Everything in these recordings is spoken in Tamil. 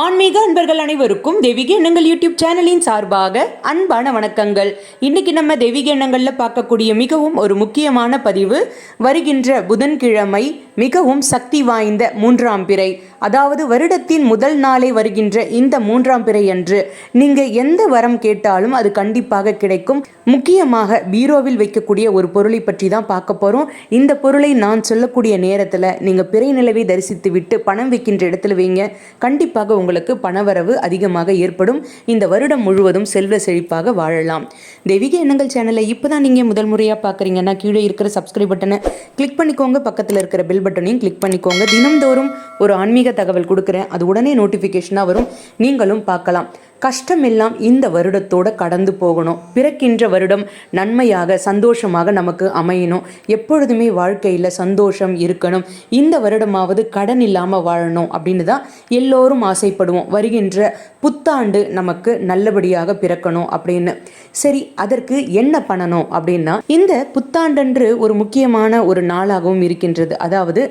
ஆன்மீக அன்பர்கள் அனைவருக்கும் தெய்வீக எண்ணங்கள் யூடியூப் சேனலின் சார்பாக அன்பான வணக்கங்கள். இன்னைக்கு நம்ம தெய்வீக எண்ணங்களில் பார்க்கக்கூடிய மிகவும் ஒரு முக்கியமான பதிவு வருகின்ற புதன்கிழமை மிகவும் சக்தி வாய்ந்த மூன்றாம் பிறை. அதாவது வருடத்தின் முதல் நாளே வருகின்ற இந்த மூன்றாம் பிறை அன்று நீங்கள் எந்த வரம் கேட்டாலும் அது கண்டிப்பாக கிடைக்கும். முக்கியமாக பீரோவில் வைக்கக்கூடிய ஒரு பொருளை பற்றி தான் பார்க்க போகிறோம் இந்த பொருளை நான் சொல்லக்கூடிய நேரத்தில் நீங்கள் பிறை நிலவை தரிசித்து விட்டு பணம் வைக்கின்ற இடத்துல வைங்க. கண்டிப்பாக உங்களுக்கு பணவரவு அதிகமாக ஏற்படும். இந்த வருடம் முழுவதும் செல்வ செழிப்பாக வாழலாம். தெய்வீக எண்ணங்கள் சேனலை இப்போ தான் நீங்கள் முதல் முறையாக பார்க்குறீங்கன்னா கீழே இருக்கிற சப்ஸ்கிரைப் பட்டனை கிளிக் பண்ணிக்கோங்க. பக்கத்தில் இருக்கிற பெல் பட்டனையும் கிளிக் பண்ணிக்கோங்க. தினம்தோறும் ஒரு ஆன்மீக தகவல் கொடுக்குறேன். அது உடனே நோட்டிஃபிகேஷனாக வரும். நீங்களும் பார்க்கலாம். கஷ்டமெல்லாம் இந்த வருடத்தோட கடந்து போகணும். பிறக்கின்ற வருடம் நன்மையாக சந்தோஷமாக நமக்கு அமையணும். எப்பொழுதுமே வாழ்க்கையில் சந்தோஷம் இருக்கணும். இந்த வருடமாவது கடன் இல்லாமல் வாழணும் அப்படின்னு தான் எல்லோரும் ஆசைப்படுவோம். வருகின்ற புத்தாண்டு நமக்கு நல்லபடியாக பிறக்கணும் அப்படின்னு. சரி அதற்கு என்ன பண்ணணும் அப்படின்னா இந்த புத்தாண்டன்று ஒரு முக்கியமான ஒரு நாளாகவும் இருக்கின்றது. அதாவது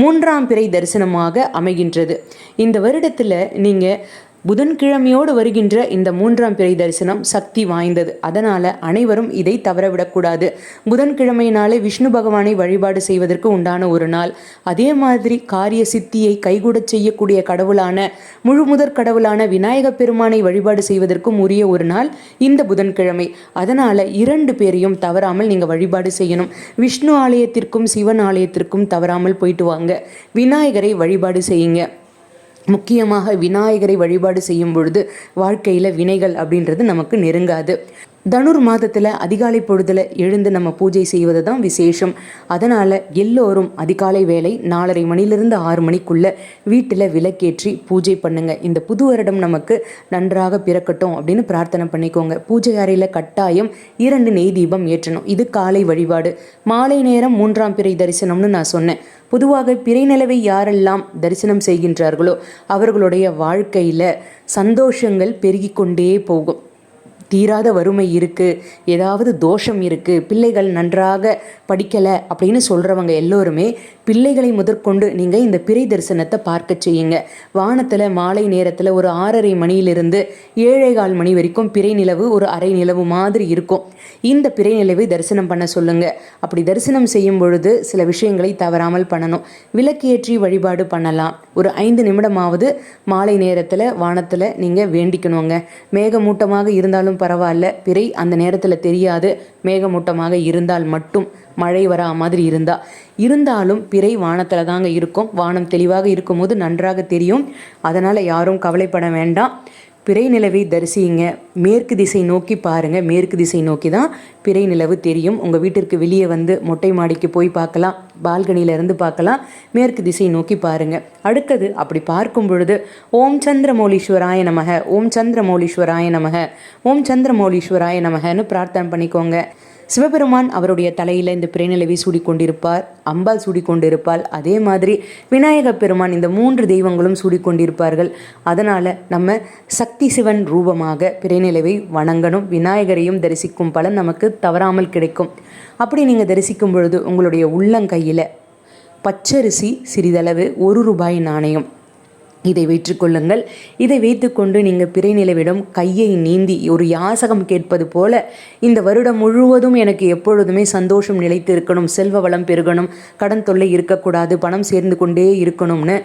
மூன்றாம் பிறை தரிசனமாக அமைகின்றது. இந்த வருடத்தில் நீங்கள் புதன்கிழமையோடு வருகின்ற இந்த மூன்றாம் பிறை தரிசனம் சக்தி வாய்ந்தது. அதனால் அனைவரும் இதை தவறவிடக்கூடாது. புதன்கிழமையினாலே விஷ்ணு பகவானை வழிபாடு செய்வதற்கு உண்டான ஒரு நாள். அதே மாதிரி காரிய சித்தியை கைகூடச் செய்யக்கூடிய கடவுளான முழுமுதற் கடவுளான விநாயக பெருமானை வழிபாடு செய்வதற்கும் உரிய ஒரு நாள் இந்த புதன்கிழமை. அதனால் இரண்டு பேரையும் தவறாமல் நீங்கள் வழிபாடு செய்யணும். விஷ்ணு ஆலயத்திற்கும் சிவன் ஆலயத்திற்கும் தவறாமல் போயிட்டு வாங்க. விநாயகரை வழிபாடு செய்யுங்க. முக்கியமாக விநாயகரை வழிபாடு செய்யும் பொழுது வாழ்க்கையில் வினைகள் அப்படின்றது நமக்கு நெருங்காது. தனுர் மாதத்தில் அதிகாலை பொழுதில் எழுந்து நம்ம பூஜை செய்வது தான் விசேஷம். அதனால் எல்லோரும் அதிகாலை வேலை நாலரை மணிலிருந்து ஆறு மணிக்குள்ளே வீட்டில் விளக்கேற்றி பூஜை பண்ணுங்கள் இந்த புது வருடம் நமக்கு நன்றாக பிறக்கட்டும் அப்படின்னு பிரார்த்தனை பண்ணிக்கோங்க. பூஜை அறையில் கட்டாயம் இரண்டு நெய் தீபம் ஏற்றணும். இது காலை வழிபாடு. மாலை நேரம் மூன்றாம் பிறை தரிசனம்னு நான் சொன்னேன். பொதுவாக பிறை நிலவை யாரெல்லாம் தரிசனம் செய்கின்றார்களோ அவர்களுடைய வாழ்க்கையில் சந்தோஷங்கள் பெருகிக்கொண்டே போகும். தீராத வறுமை இருக்குது ஏதாவது தோஷம் இருக்குது பிள்ளைகள் நன்றாக படிக்கலை அப்படின்னு சொல்கிறவங்க எல்லோருமே பிள்ளைகளை முதற்கொண்டு நீங்கள் இந்த பிறை தரிசனத்தை பார்க்க செய்யுங்க. வானத்தில் மாலை நேரத்தில் ஒரு ஆறரை மணியிலிருந்து ஏழை கால் மணி வரைக்கும் பிறை நிலவு ஒரு அரை நிலவு மாதிரி இருக்கும். இந்த பிறை நிலவை தரிசனம் பண்ண சொல்லுங்கள் அப்படி தரிசனம் செய்யும் பொழுது சில விஷயங்களை தவறாமல் பண்ணணும். விளக்கேற்றி வழிபாடு பண்ணலாம். ஒரு ஐந்து நிமிடமாவது மாலை நேரத்தில் வானத்தில் நீங்கள் வேண்டிக்கணுங்க. மேகமூட்டமாக இருந்தாலும் பரவாயில்ல. பிறை அந்த நேரத்தில் தெரியாது. மேகமூட்டமாக இருந்தால் மட்டும் மழை வரா மாதிரி இருந்தா. இருந்தாலும் பிறை வானத்தில் தாங்க இருக்கும். வானம் தெளிவாக இருக்கும்போது நன்றாக தெரியும். அதனால் யாரும் கவலைப்பட வேண்டாம். பிறை நிலவை தரிசிங்க மேற்கு திசை நோக்கி பாருங்கள் மேற்கு திசை நோக்கி தான் பிறை நிலவு தெரியும். உங்கள் வீட்டிற்கு வெளியே வந்து மொட்டை மாடிக்கு போய் பார்க்கலாம். பால்கனியில இருந்து பார்க்கலாம். மேற்கு திசை நோக்கி பாருங்கள் அடுத்தது அப்படி பார்க்கும் பொழுது ஓம் சந்திரமௌலீஸ்வராய நமக ஓம் சந்திரமௌலீஸ்வராய நமக ஓம் சந்திரமௌலீஸ்வராய நமகன்னு பிரார்த்தனை பண்ணிக்கோங்க. சிவபெருமான் அவருடைய தலையில் இந்த பிறைநிலவை சூடிக்கொண்டிருப்பார். அம்பாள் சூடிக்கொண்டிருப்பாள். அதே மாதிரி விநாயக பெருமான் இந்த மூன்று தெய்வங்களும் சூடிக்கொண்டிருப்பார்கள். அதனால் நம்ம சக்தி சிவன் ரூபமாக பிறைநிலவை வணங்கணும். விநாயகரையும் தரிசிக்கும் பலன் நமக்கு தவறாமல் கிடைக்கும். அப்படி நீங்கள் தரிசிக்கும் பொழுது உங்களுடைய உள்ளங்கையில் பச்சரிசி சிறிதளவு ஒரு ரூபாய் நாணயம். இதை வைற்றுக்கொள்ளுங்கள் இதை வைத்துக்கொண்டு நீங்கள் பிறைநிலவிடம் கையை நீந்தி ஒரு யாசகம் கேட்பது போல இந்த வருடம் முழுவதும் எனக்கு எப்பொழுதுமே சந்தோஷம் நிலைத்து இருக்கணும் செல்வ வளம் பெருகணும் கடன் தொல்லை இருக்கக்கூடாது பணம் சேர்ந்து கொண்டே இருக்கணும்னு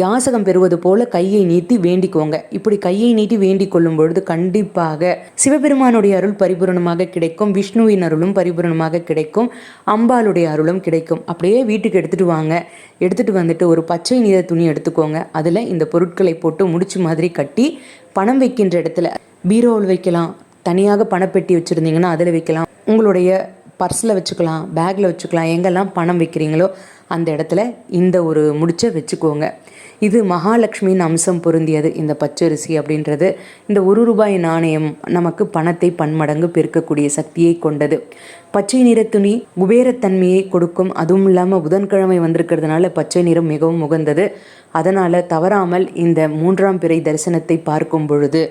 யாசகம் பெறுவது போல கையை நீட்டி வேண்டிக்கோங்க. இப்படி கையை நீட்டி வேண்டிக் கொள்ளும் பொழுது கண்டிப்பாக சிவபெருமானுடைய அருள் பரிபூரணமாக கிடைக்கும் விஷ்ணுவின் அருளும் பரிபூரணமாக கிடைக்கும் அம்பாளுடைய அருளும் கிடைக்கும். அப்படியே வீட்டுக்கு எடுத்துட்டு வாங்க. எடுத்துட்டு வந்துட்டு ஒரு பச்சை நிற துணி எடுத்துக்கோங்க. அதில் இந்த பொருட்களை போட்டு முடிச்சு மாதிரி கட்டி பணம் வைக்கின்ற இடத்துல பீரோவில் வைக்கலாம். தனியாக பணப்பெட்டி வச்சுருந்தீங்கன்னா அதில் வைக்கலாம். உங்களுடைய பர்ஸில் வச்சுக்கலாம் பேக்கில் வச்சுக்கலாம். எங்கெல்லாம் பணம் வைக்கிறீங்களோ அந்த இடத்துல இந்த ஒரு முடிச்சை வச்சுக்கோங்க. இது மகாலட்சுமியின் அம்சம் பொருந்தியது. இந்த பச்சரிசி அப்படின்றது இந்த ஒரு ரூபாய் நாணயம் நமக்கு பணத்தை பன்மடங்கு பெருக்கக்கூடிய சக்தியை கொண்டது. பச்சை நிற துணி குபேரத்தன்மையை கொடுக்கும். அதுவும் இல்லாமல் புதன்கிழமை வந்திருக்கிறதுனால பச்சை நிறம் மிகவும் உகந்தது. அதனால் தவறாமல் இந்த மூன்றாம் பிறை தரிசனத்தை பார்க்கும் பொழுது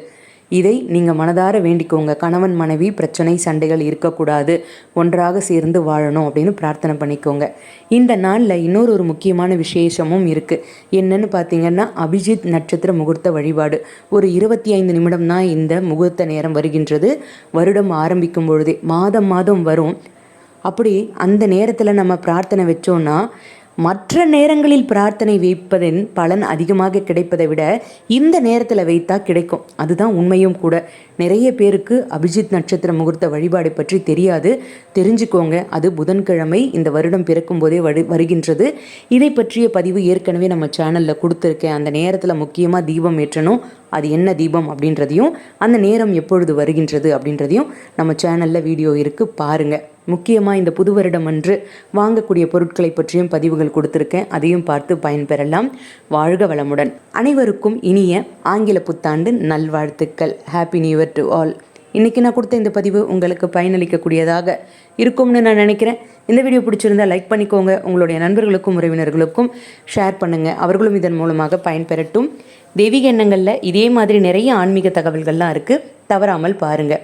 இதை நீங்கள் மனதார வேண்டிக்கோங்க. கணவன் மனைவி பிரச்சனை சண்டைகள் இருக்கக்கூடாது. ஒன்றாக சேர்ந்து வாழணும் அப்படின்னு பிரார்த்தனை பண்ணிக்கோங்க. இந்த நாளில் இன்னொரு ஒரு முக்கியமான விசேஷமும் இருக்குது என்னன்னு பார்த்தீங்கன்னா அபிஜித் நட்சத்திர முகூர்த்த வழிபாடு. ஒரு இருபத்தி ஐந்து நிமிடம் தான் இந்த முகூர்த்த நேரம் வருகின்றது. வருடம் ஆரம்பிக்கும் பொழுதே மாதம் மாதம் வரும். அப்படி அந்த நேரத்தில் நம்ம பிரார்த்தனை வச்சோன்னா மற்ற நேரங்களில் பிரார்த்தனை வைப்பதன் பலன் அதிகமாக கிடைப்பதை விட இந்த நேரத்தில் வைத்தா கிடைக்கும். அதுதான் உண்மையும் கூட. நிறைய பேருக்கு அபிஜித் நட்சத்திர முகூர்த்த வழிபாடு பற்றி தெரியாது. தெரிஞ்சுக்கோங்க. அது புதன்கிழமை இந்த வருடம் பிறக்கும் போதே வரு வருகின்றது. இதை பற்றிய பதிவு ஏற்கனவே நம்ம சேனலில் கொடுத்துருக்கேன். அந்த நேரத்தில் முக்கியமாக தீபம் ஏற்றணும். அது என்ன தீபம் அப்படின்றதையும் அந்த நேரம் எப்பொழுது வருகின்றது அப்படின்றதையும் நம்ம சேனலில் வீடியோ இருக்குது பாருங்கள் முக்கியமாக இந்த புது வருடம் அன்று வாங்கக்கூடிய பொருட்களை பற்றியும் பதிவுகள் கொடுத்துருக்கேன். அதையும் பார்த்து பயன்பெறலாம். வாழ்க வளமுடன். அனைவருக்கும் இனிய ஆங்கில புத்தாண்டு நல்வாழ்த்துக்கள். Happy new year to all இன்றைக்கி நான் கொடுத்த இந்த பதிவு உங்களுக்கு பயனளிக்கக்கூடியதாக இருக்கும்னு நான் நினைக்கிறேன். இந்த வீடியோ பிடிச்சிருந்தா லைக் பண்ணிக்கோங்க. உங்களுடைய நண்பர்களுக்கும் உறவினர்களுக்கும் ஷேர் பண்ணுங்கள் அவர்களும் இதன் மூலமாக பயன்பெறட்டும். தெய்வீக எண்ணங்களில் இதே மாதிரி நிறைய ஆன்மீக தகவல்கள்லாம் இருக்குது தவறாமல் பாருங்கள்